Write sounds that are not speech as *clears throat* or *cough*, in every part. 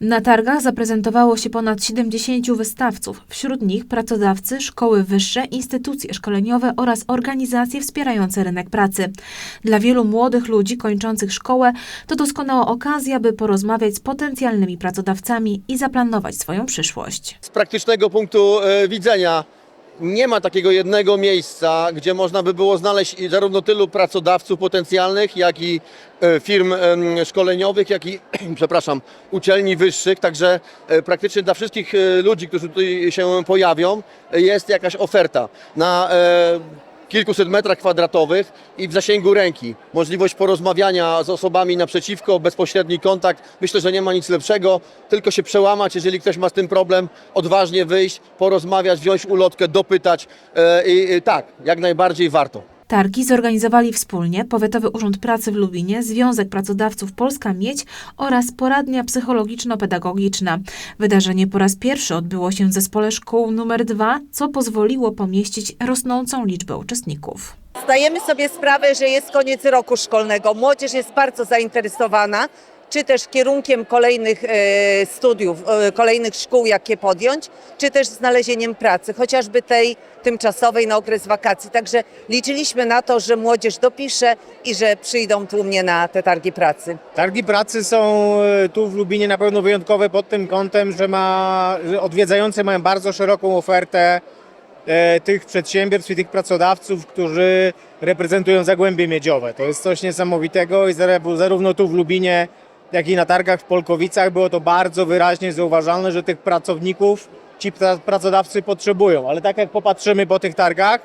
Na targach zaprezentowało się ponad 70 wystawców, wśród nich pracodawcy, szkoły wyższe, instytucje szkoleniowe oraz organizacje wspierające rynek pracy. Dla wielu młodych ludzi kończących szkołę to doskonała okazja, by porozmawiać z potencjalnymi pracodawcami i zaplanować swoją przyszłość. Z praktycznego punktu e, widzenia nie ma takiego jednego miejsca, gdzie można by było znaleźć zarówno tylu pracodawców potencjalnych, jak i e, firm szkoleniowych, jak i, *clears throat* przepraszam, uczelni wyższych. Także e, praktycznie dla wszystkich e, ludzi, którzy tutaj się pojawią, jest jakaś oferta na kilkuset metrach kwadratowych i w zasięgu ręki. Możliwość porozmawiania z osobami naprzeciwko, bezpośredni kontakt. Myślę, że nie ma nic lepszego, tylko się przełamać, jeżeli ktoś ma z tym problem, odważnie wyjść, porozmawiać, wziąć ulotkę, dopytać e, i tak, jak najbardziej warto. Targi zorganizowali wspólnie Powiatowy Urząd Pracy w Lubinie, Związek Pracodawców Polska Miedź oraz Poradnia Psychologiczno-Pedagogiczna. Wydarzenie po raz pierwszy odbyło się w zespole szkół numer 2, co pozwoliło pomieścić rosnącą liczbę uczestników. Zdajemy sobie sprawę, że jest koniec roku szkolnego. Młodzież jest bardzo zainteresowana, czy też kierunkiem kolejnych e, studiów, e, kolejnych szkół, jakie podjąć, czy też znalezieniem pracy, chociażby tej tymczasowej na okres wakacji. Także liczyliśmy na to, że młodzież dopisze i że przyjdą tłumnie na te targi pracy. Targi pracy są e, tu w Lubinie na pewno wyjątkowe pod tym kątem, że, ma, odwiedzający mają bardzo szeroką ofertę tych przedsiębiorstw i tych pracodawców, którzy reprezentują Zagłębie Miedziowe. To jest coś niesamowitego i zarówno tu w Lubinie, jak i na targach w Polkowicach było to bardzo wyraźnie zauważalne, że tych pracowników ci pra- pracodawcy potrzebują. Ale tak jak popatrzymy po tych targach,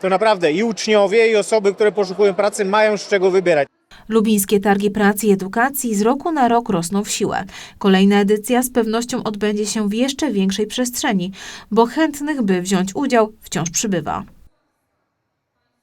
to naprawdę i uczniowie, i osoby, które poszukują pracy mają z czego wybierać. Lubińskie Targi Pracy i Edukacji z roku na rok rosną w siłę. Kolejna edycja z pewnością odbędzie się w jeszcze większej przestrzeni, bo chętnych, by wziąć udział, wciąż przybywa.